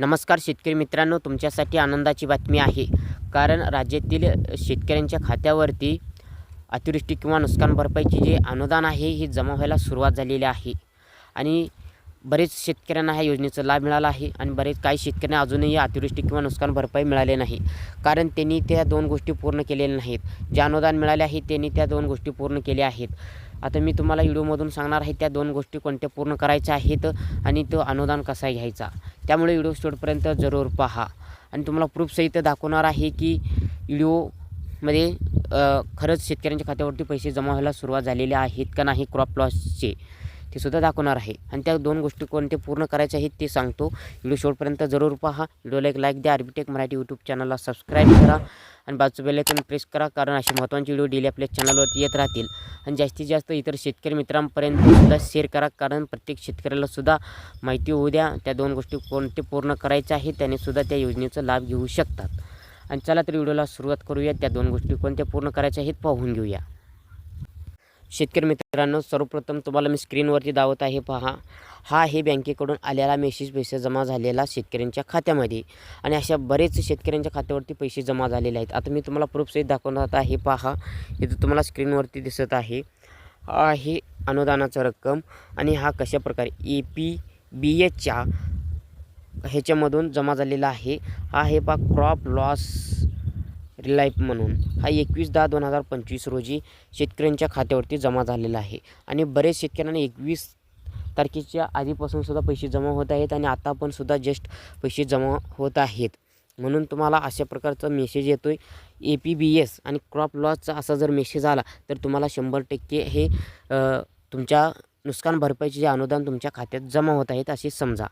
नमस्कार शेतकरी मित्रांनो तुमच्यासाठी आनंदाची बातमी आहे. कारण राज्यातील शेतकऱ्यांच्या खात्यावरती अतिवृष्टी किंवा नुकसान भरपाईचे जे अनुदान आहे हे जमा व्हायला सुरुवात झालेली आहे. आणि बरेच शेतकऱ्यांना ह्या योजनेचा लाभ मिळाला आहे आणि बरेच काही शेतकऱ्यांना अजूनही अतिवृष्टी किंवा नुकसान भरपाई मिळाले नाही. कारण त्यांनी त्या दोन गोष्टी पूर्ण केलेल्या नाहीत. जे अनुदान मिळाले आहे त्यांनी त्या दोन गोष्टी पूर्ण केल्या आहेत. आता मी तुम्हाला व्हिडिओमधून सांगणार आहे त्या दोन गोष्टी कोणत्या पूर्ण करायच्या आहेत आणि तो अनुदान कसा घ्यायचा. त्यामुळे व्हिडिओ शेवटपर्यंत जरूर पहा. आणि तुम्हाला प्रूफसहित दाखवणार आहे की व्हिडिओमध्ये खरंच शेतकऱ्यांच्या खात्यावरती पैसे जमा व्हायला सुरुवात झालेले आहेत का नाही क्रॉप लॉसचे. ते सुद्धा दाखवणार आहे. आणि त्या दोन गोष्टी कोणते पूर्ण करायच्या आहेत ते सांगतो. व्हिडिओ शेवटपर्यंत जरूर पहा. व्हिडिओला एक लाईक द्या. आर्बिटेक मराठी यूट्यूब चॅनलला सबस्क्राईब करा. आणि बाजू बेलायकन प्रेस करा. कारण असे महत्त्वाचे व्हिडिओ डेली आपल्या चॅनलवरती येत राहतील. आणि जास्तीत जास्त इतर शेतकरी मित्रांपर्यंत सुद्धा शेअर करा. कारण प्रत्येक शेतकऱ्याला सुद्धा माहिती होऊ द्या. त्या दोन गोष्टी कोणते पूर्ण करायच्या आहेत त्याने सुद्धा त्या योजनेचा लाभ घेऊ शकतात. आणि चला तर व्हिडिओला सुरुवात करूया. त्या दोन गोष्टी कोणत्या पूर्ण करायच्या आहेत पाहून घेऊया. शेतकरी मित्रांनो सर्वप्रथम तुम्हाला मी स्क्रीनवरती दावत आहे पहा. हा हे बँकेकडून आलेला मेसेज पैसे जमा झालेला शेतकऱ्यांच्या खात्यामध्ये. आणि अशा बरेच शेतकऱ्यांच्या खात्यावरती पैसे जमा झालेले आहेत. आता मी तुम्हाला प्रूफसहित दाखवणार आहे पहा. इथं तुम्हाला स्क्रीनवरती दिसत आहे. हा आहे अनुदानाचा रक्कम आणि हा कशा प्रकारे ए पी बी एचच्या ह्याच्यामधून जमा झालेला आहे. हा हे पा क्रॉप लॉस रिलाईफ म्हणून. हा एकवीस दहा दोन हजार पंचवीस रोजी शेतकऱ्यांच्या खात्यावरती जमा झालेला आहे. आणि बरेच शेतकऱ्यांना एकवीस तारखेच्या आधीपासून सुद्धा पैसे जमा होत आहेत आणि आता पण सुद्धा जस्ट पैसे जमा होत आहेत. म्हणून तुम्हाला अशा प्रकारचा मेसेज येतो आहे ए पी बी एस आणि क्रॉप लॉसचा असा जर मेसेज आला तर तुम्हाला शंभर टक्के हे तुमच्या नुकसान भरपाईचे जे अनुदान तुमच्या खात्यात जमा होत आहेत असे समजा.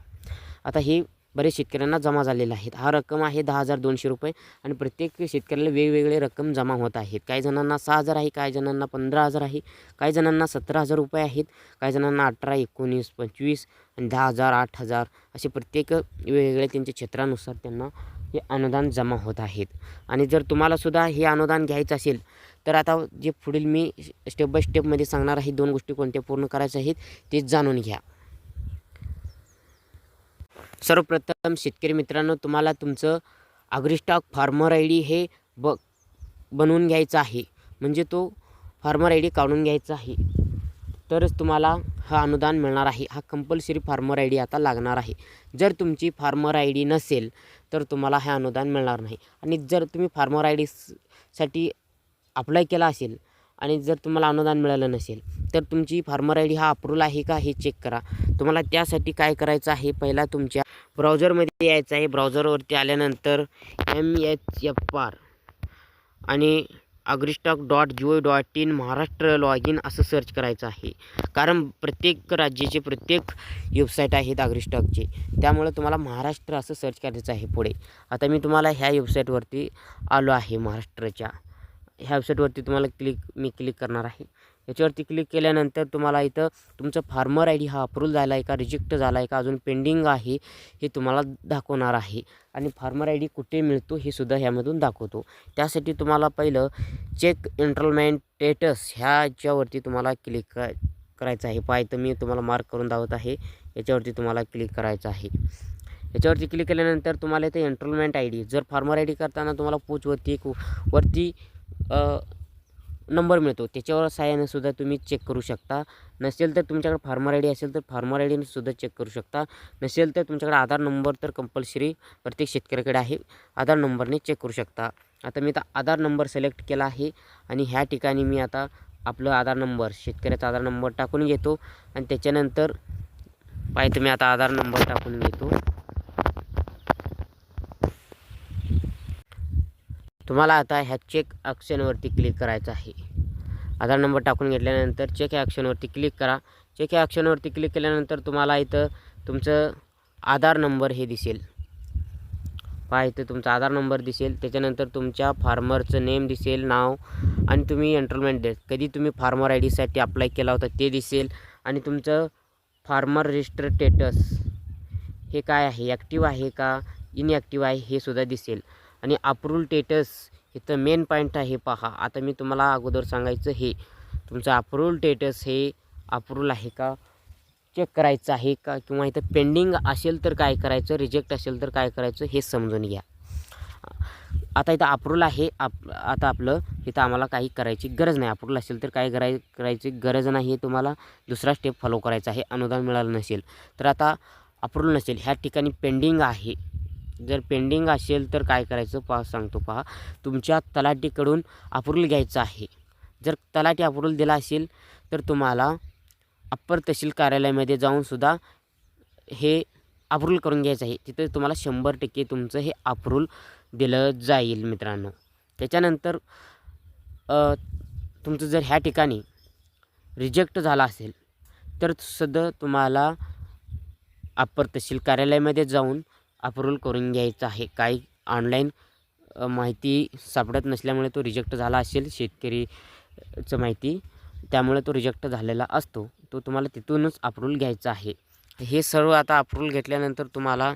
आता हे बरेच शेतकऱ्यांना जमा झालेला आहेत. हा रक्कम आहे दहा हजार दोनशे रुपये आणि प्रत्येक शेतकऱ्याला वेगवेगळे रक्कम जमा होत आहेत. काही जणांना सहा हजार आहे काही जणांना पंधरा हजार आहे काही जणांना सतरा हजार रुपये आहेत काही जणांना अठरा एकोणीस पंचवीस आणि दहा हजार आठ हजार असे प्रत्येक वेगवेगळ्या त्यांच्या क्षेत्रानुसार त्यांना हे अनुदान जमा होत आहेत. आणि जर तुम्हालासुद्धा हे अनुदान घ्यायचं असेल तर आता जे पुढील मी स्टेप बाय स्टेपमध्ये सांगणार आहे दोन गोष्टी कोणत्या पूर्ण करायच्या आहेत ते जाणून घ्या. सर्वप्रथम शेतकरी मित्रांनो तुम्हाला तुमचं अग्रिस्टॉक फार्मर आय डी हे ब बनवून घ्यायचं आहे. म्हणजे तो फार्मर आय डी काढून घ्यायचा आहे. तरच तुम्हाला हा अनुदान मिळणार आहे. हा कंपल्सरी फार्मर आय डी आता लागणार आहे. जर तुमची फार्मर आय डी नसेल तर तुम्हाला हे अनुदान मिळणार नाही. आणि जर तुम्ही फार्मर आय डी साठी अप्लाय केला असेल आणि जर तुम्हाला अनुदान मिळालं नसेल तर तुमची फार्मर आय डी हा अप्रूव्हल आहे का हे चेक करा. तुम्हाला त्यासाठी काय करायचं आहे? पहिला तुमच्या ब्राउझरमध्ये यायचं आहे. ब्राउझरवरती आल्यानंतर एम एच एफ आर आणि AgriStack dot G O dot in Maharashtra log in असं सर्च करायचं आहे. कारण प्रत्येक राज्याचे प्रत्येक वेबसाईट आहेत अग्रिस्टॉकचे त्यामुळे तुम्हाला महाराष्ट्र असं सर्च करायचं आहे पुढे. आता मी तुम्हाला ह्या वेबसाईटवरती आलो आहे महाराष्ट्राच्या. ह्या वेबसाईटवरती तुम्हाला क्लिक मी क्लिक करणार आहे. याच्यावरती क्लिक केल्यानंतर तुम्हाला इथं तुमचं फार्मर आय डी हा अप्रूव्ह झाला आहे का रिजेक्ट झाला आहे का अजून पेंडिंग आहे हे तुम्हाला दाखवणार आहे. आणि फार्मर आय डी कुठे मिळतो हे सुद्धा ह्यामधून दाखवतो. त्यासाठी तुम्हाला पहिलं चेक एन्ट्रोलमेंट स्टेटस ह्याच्यावरती तुम्हाला क्लिक कर करायचं आहे. पाय तर मी तुम्हाला मार्क करून दावत आहे. याच्यावरती तुम्हाला क्लिक करायचं आहे. याच्यावरती क्लिक केल्यानंतर तुम्हाला इथे एन्ट्रोलमेंट आय डी जर फार्मर आय डी करताना तुम्हाला पोचवरती एक वरती नंबर मिळतो. त्याच्यावर सहाय्यानेसुद्धा तुम्ही चेक करू शकता. नसेल तर तुमच्याकडे फार्मर आय डी असेल तर फार्मर आय डीनेसुद्धा चेक करू शकता. नसेल तर तुमच्याकडे आधार नंबर तर कंपल्सरी प्रत्येक शेतकऱ्याकडे आहे. आधार नंबरने चेक करू शकता. आता मी आता आधार नंबर सिलेक्ट केला आहे आणि ह्या ठिकाणी मी आता आपलं आधार नंबर शेतकऱ्याचा आधार नंबर टाकून घेतो. आणि त्याच्यानंतर पाहिजे मी आता आधार नंबर टाकून घेतो. तुम्हाला आता ह्या चेक ॲक्शनवरती क्लिक करायचं आहे. आधार नंबर टाकून घेतल्यानंतर चेक ह्या ॲक्शनवरती क्लिक करा. चेक ह्या ॲक्शनवरती क्लिक केल्यानंतर तुम्हाला इथं तुमचं आधार नंबर हे दिसेल. पहा इथं तुमचा आधार नंबर दिसेल. त्याच्यानंतर तुमच्या फार्मरचं नेम दिसेल नाव आणि तुम्ही एन्रोलमेंट डेट कधी तुम्ही फार्मर आय डीसाठी अप्लाय केला होता ते दिसेल. आणि तुमचं फार्मर रजिस्टर स्टेटस हे काय आहे? ॲक्टिव्ह आहे का? इनॲक्टिव्ह आहे हे सुद्धा दिसेल. आणि अप्रूल टेटस इथं मेन पॉईंट आहे पहा. आता मी तुम्हाला अगोदर सांगायचं हे तुमचं अप्रूल टेटस हे अप्रूव्हल आहे का? चेक करायचं आहे का? किंवा इथं पेंडिंग असेल तर काय करायचं? रिजेक्ट असेल तर काय करायचं? हे समजून घ्या. आता इथं अप्रूव्हल आहे. आप आता आपलं इथं आम्हाला काही करायची गरज नाही. अप्रूव्हल असेल तर काय कराय करायची गरज नाही तुम्हाला दुसरा स्टेप फॉलो करायचा आहे. अनुदान मिळालं नसेल तर आता अप्रूव्हल नसेल. ह्या ठिकाणी पेंडिंग आहे. जर पेंडिंग असेल तर काय करायचं? पहा सांगतो पहा. तुमच्या तलाठीकडून अप्रूव्हल घ्यायचं आहे. जर तलाठी अप्रूव्हल दिला असेल तर तुम्हाला अप्पर तहसील कार्यालयामध्ये जाऊनसुद्धा हे अप्रूव्हल करून घ्यायचं आहे. तिथं तुम्हाला शंभर टक्के तुमचं हे अप्रूव्हल दिलं जाईल मित्रांनो. त्याच्यानंतर तुमचं जर ह्या ठिकाणी रिजेक्ट झाला असेल तर सुद्धा तुम्हाला अप्पर तहसील कार्यालयामध्ये जाऊन अप्रूव्हल करून घ्यायचं आहे. काही ऑनलाईन माहिती सापडत नसल्यामुळे तो रिजेक्ट झाला असेल शेतकरीचं माहिती. त्यामुळे तो रिजेक्ट झालेला असतो. तो तुम्हाला तिथूनच अप्रूव्हल घ्यायचा आहे. हे सर्व आता अप्रूव्हल घेतल्यानंतर तुम्हाला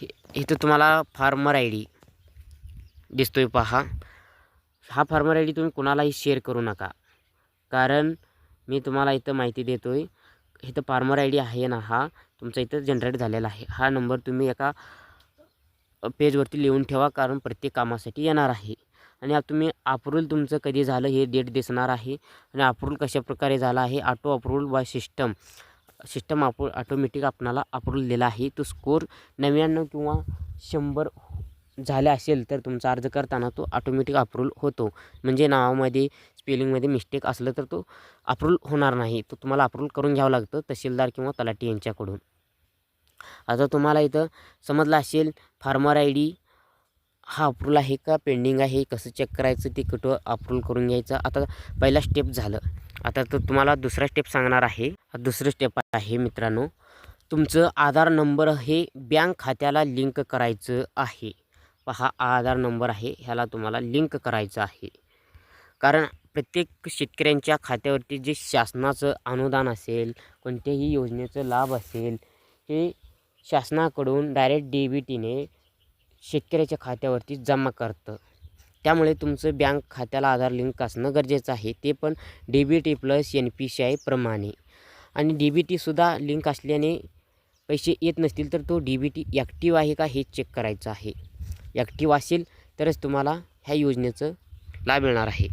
हे- इथं तुम्हाला फार्मर आय डी दिसतोय पहा. हा फार्मर आय डी तुम्ही कुणालाही शेअर करू नका. कारण मी तुम्हाला इथं माहिती देतो आहे इथं फार्मर आय डी आहे ना हा तुमचा इथं जनरेट झालेला आहे. हा नंबर तुम्ही एका पेजवरती लिहून ठेवा कारण प्रत्येक कामासाठी येणार आहे. आणि तुम्ही अप्रूव्हल तुमचं कधी झालं हे डेट दिसणार आहे. आणि अप्रूव्हल कशाप्रकारे झाला आहे auto approval by system system आपू ऑटोमॅटिक आपणाला अप्रूव्हल दिला आहे. तो स्कोर नव्याण्णव किंवा शंभर झाले असेल तर तुमचा अर्ज करताना तो ऑटोमॅटिक अप्रूव्हल होतो. म्हणजे नावामध्ये स्पेलिंगमध्ये मिस्टेक असलं तर तो अप्रूव्हल होणार नाही. तो तुम्हाला अप्रूव्हल करून घ्यावं लागतं तहसीलदार किंवा तलाठी यांच्याकडून. आता तुम्हाला इथं समजलं असेल फार्मर आय डी हा अप्रूव्हल आहे का पेंडिंग आहे कसं चेक करायचं ते कुठं अप्रूव्हल करून घ्यायचं आता पहिला स्टेप झालं. आता तर तुम्हाला दुसरा स्टेप सांगणार आहे. दुसरं स्टेप आहे मित्रांनो तुमचं आधार नंबर हे बँक खात्याला लिंक करायचं आहे. पहा आधार नंबर आहे ह्याला तुम्हाला लिंक करायचं आहे. कारण प्रत्येक शेतकऱ्यांच्या खात्यावरती जे शासनाचं अनुदान असेल कोणत्याही योजनेचं लाभ असेल हे शासनाकडून डायरेक्ट डी बी टीने शेतकऱ्याच्या खात्यावरती जमा करतं. त्यामुळे तुमचं बँक खात्याला आधार लिंक असणं गरजेचं आहे. ते पण D B T plus N P C I प्रमाणे. आणि डी बी टीसुद्धा लिंक असल्याने पैसे येत नसतील तर तो डी बी टी ॲक्टिव्ह आहे का हे चेक करायचं आहे. ॲक्टिव्ह असेल तरच तुम्हाला ह्या योजनेचं लाभ मिळणार आहे.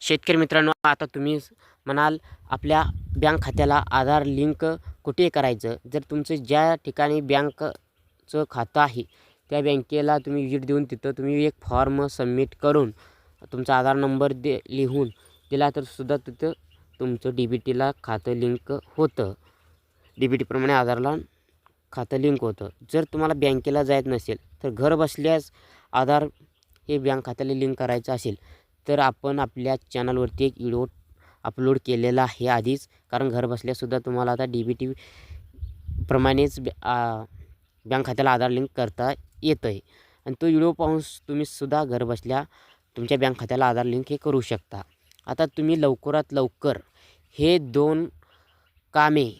शेतकरी मित्रांनो आता तुम्ही म्हणाल आपल्या बँक खात्याला आधार लिंक कुठे करायचं? जर तुमचं ज्या ठिकाणी बँकचं खातं आहे त्या बँकेला तुम्ही विजिट देऊन तिथं तुम्ही एक फॉर्म सबमिट करून तुमचा आधार नंबर दे लिहून दिला तर सुद्धा तिथं तुमचं डी बी टीला खातं लिंक होतं. डी बी टीप्रमाणे आधारला खातं लिंक होतं. जर तुम्हाला बँकेला जायचं नसेल तर घर बसल्यास आधार हे बँक खात्याला लिंक करायचं असेल तर आपण आपल्या चॅनलवरती एक व्हिडिओ अपलोड केलेला आहे आधीच. कारण घर बसल्यासुद्धा तुम्हाला आता डी बी टी प्रमाणेच बँक खात्याला आधार लिंक करता येतं आहे आणि तो व्हिडिओ पाहून तुम्हीसुद्धा तुम्ही सुद्धा घर बसल्या तुमच्या बँक खात्याला आधार लिंक हे करू शकता. आता तुम्ही लवकरात लवकर हे दोन कामे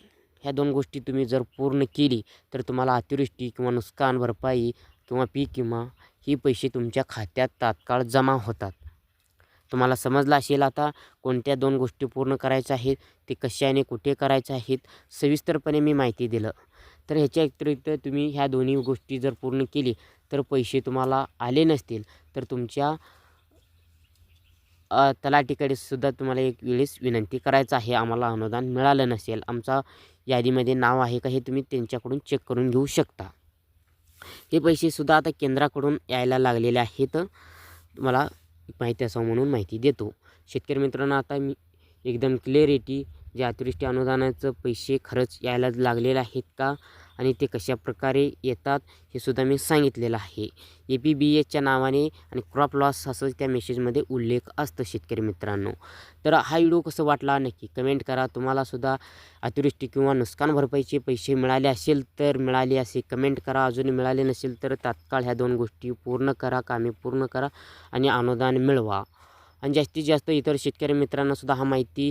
ह्या दोन गोष्टी तुम्ही जर पूर्ण केली तर तुम्हाला अतिवृष्टी किंवा नुकसान भरपाई किंवा पीक किंवा ही पैसे तुमच्या खात्यात तात्काळ जमा होतात. तुम्हाला समजलं असेल आता कोणत्या दोन गोष्टी पूर्ण करायच्या आहेत ते कशाने कुठे करायच्या आहेत सविस्तरपणे मी माहिती दिलं. तर ह्याच्या व्यतिरिक्त तुम्ही ह्या दोन्ही गोष्टी जर पूर्ण केली तर पैसे तुम्हाला आले नसतील तर तुमच्या तलाठीकडे सुद्धा तुम्हाला एक वेळेस विनंती करायचं आहे. आम्हाला अनुदान मिळालं नसेल आमचा यादीमध्ये नाव आहे का हे तुम्ही त्यांच्याकडून चेक करून घेऊ शकता. हे पैसेसुद्धा आता केंद्राकडून यायला लागलेले आहेत. तुम्हाला माहिती असावं म्हणून माहिती देतो. शेतकरी मित्रांनो आता मी एकदम क्लिअरिटी जे अतिवृष्टी अनुदानाचं पैसे खरंच यायला लागलेले आहेत का? आणि ते कशाप्रकारे येतात हे सुद्धा मी सांगितलेलं आहे. ए पी बी एचच्या नावाने आणि क्रॉप लॉस असं त्या मेसेजमध्ये उल्लेख असतं शेतकरी मित्रांनो. तर हा व्हिडिओ कसं वाटला नक्की कमेंट करा. तुम्हालासुद्धा अतिवृष्टी किंवा नुकसान भरपाईचे पैसे मिळाले असेल तर मिळाले असे कमेंट करा. अजून मिळाले नसेल तर तात्काळ ह्या दोन गोष्टी पूर्ण करा कामे पूर्ण करा आणि अनुदान मिळवा. आणि जास्तीत जास्त इतर शेतकरी मित्रांनासुद्धा हा माहिती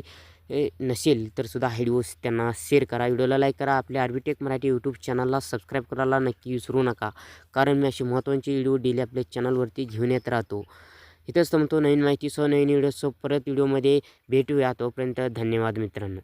ए, नसेल तर सुद्धा हा व्हिडिओ त्यांना शेअर करा. व्हिडिओला लाईक करा. आपल्या आर्बिटेक मराठी यूट्यूब चॅनलला सबस्क्राईब करायला नक्की विसरू नका. कारण मी अशी महत्त्वाचे व्हिडिओ डेली आपल्या चॅनलवरती घेऊन येत राहतो. इथंच थांबतो. नवीन माहितीसह नवीन व्हिडिओसह परत व्हिडिओमध्ये भेटूया. तोपर्यंत धन्यवाद मित्रांनो.